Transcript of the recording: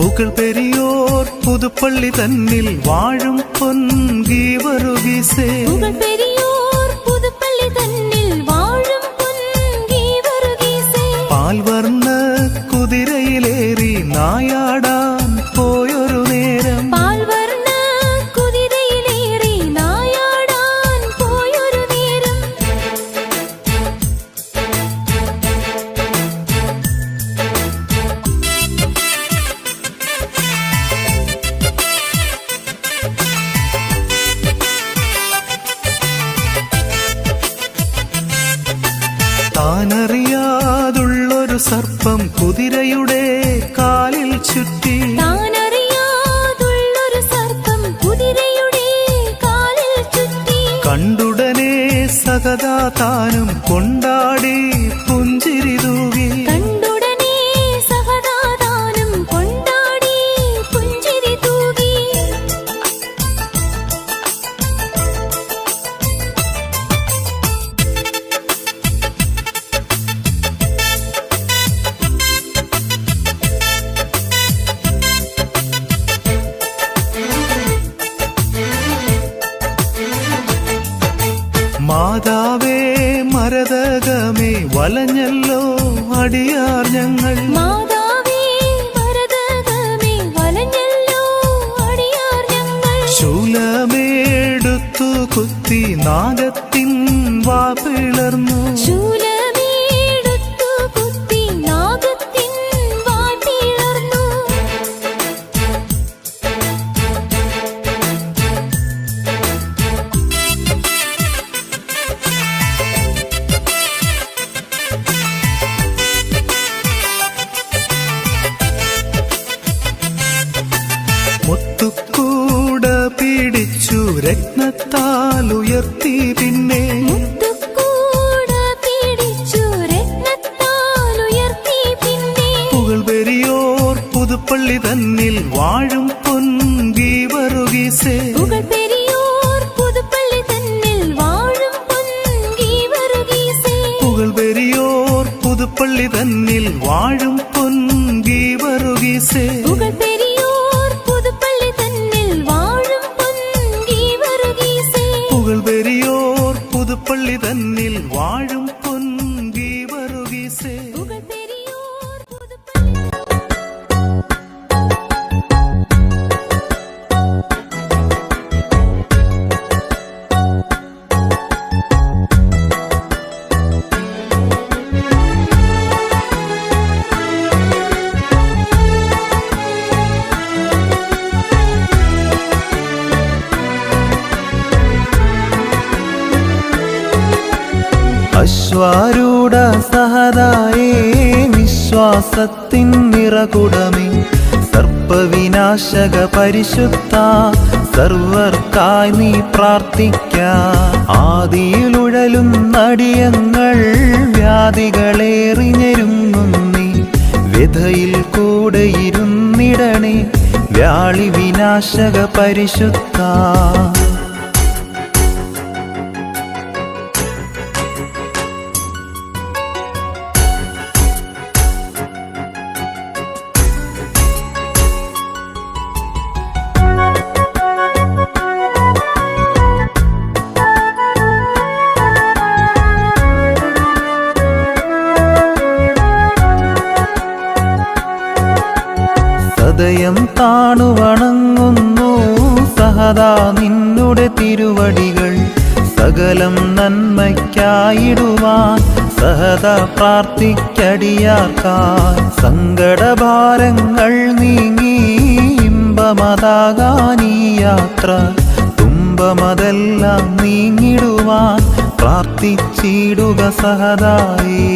புகழ் பெரியோர் புதுப்பள்ளி தன்னில் வாழும் பொன் கீவருகிசே புகழ் பெரியோர் புதுப்பள்ளி தன்னில் താനറിയാതുള്ളൊരു സർപ്പം കുതിരയുടെ കാലിൽ ചുറ്റി. താനറിയാതുള്ളൊരു സർപ്പം കുതിരയുടെ കാലിൽ ചുറ്റി. കണ്ടുടനെ സകദാ താനും കൊണ്ടാടി പുഞ്ചിരി തൂകി. വലഞ്ഞല്ലോ അടിയാർ ഞങ്ങൾ. ശൂലമേടുത്തു കുത്തി നാഗത്തിൻ വാ പിളർന്നു. ശൂലമേടുത്തു രത്നത്താൽ ഉയർത്തി പിന്നെ മുത്തുക്കൂട പിടിച്ചു രത്നത്താൽ ഉയർത്തി പിന്നെ പുകൾ പെരിയോർ പുതുപ്പള്ളി തന്നിൽ വാഴും പൊൻകീവറുകീസേ പുകൾ പെരിയോർ പുതുപ്പള്ളി തന്നിൽ വാഴും പൊൻകീവറുകീസേ. പുകൾ പുതുപ്പള്ളി തന്നിൽ അശ്വാരൂഢ സഹതായേ വിശ്വാസത്തിൻ നിറകുടമേ. സർപ്പവിനാശക പരിശുദ്ധ സർവർക്കായി നീ പ്രാർത്ഥിക്ക. ആദിയിലുഴലും നടിയങ്ങൾ നീ വ്യഥയിൽ കൂടെ ഇരുന്നിടണേ വ്യാളി വിനാശക പരിശുദ്ധ. സദയം താണുവണങ്ങുന്നു സഹദാ നിന്നുടെ തിരുവടികൾ സകലം നന്മയ്ക്കായിടുവാൻ. സഹത പ്രാർത്ഥിക്കടിയാക്കാൻ സങ്കടഭാരങ്ങൾ നീങ്ങി ഇമ്പമതാകാനീ യാത്ര തുമ്പമതെല്ലാം നീങ്ങിടുവാൻ പ്രാർത്ഥിച്ചിടുക സഹദായേ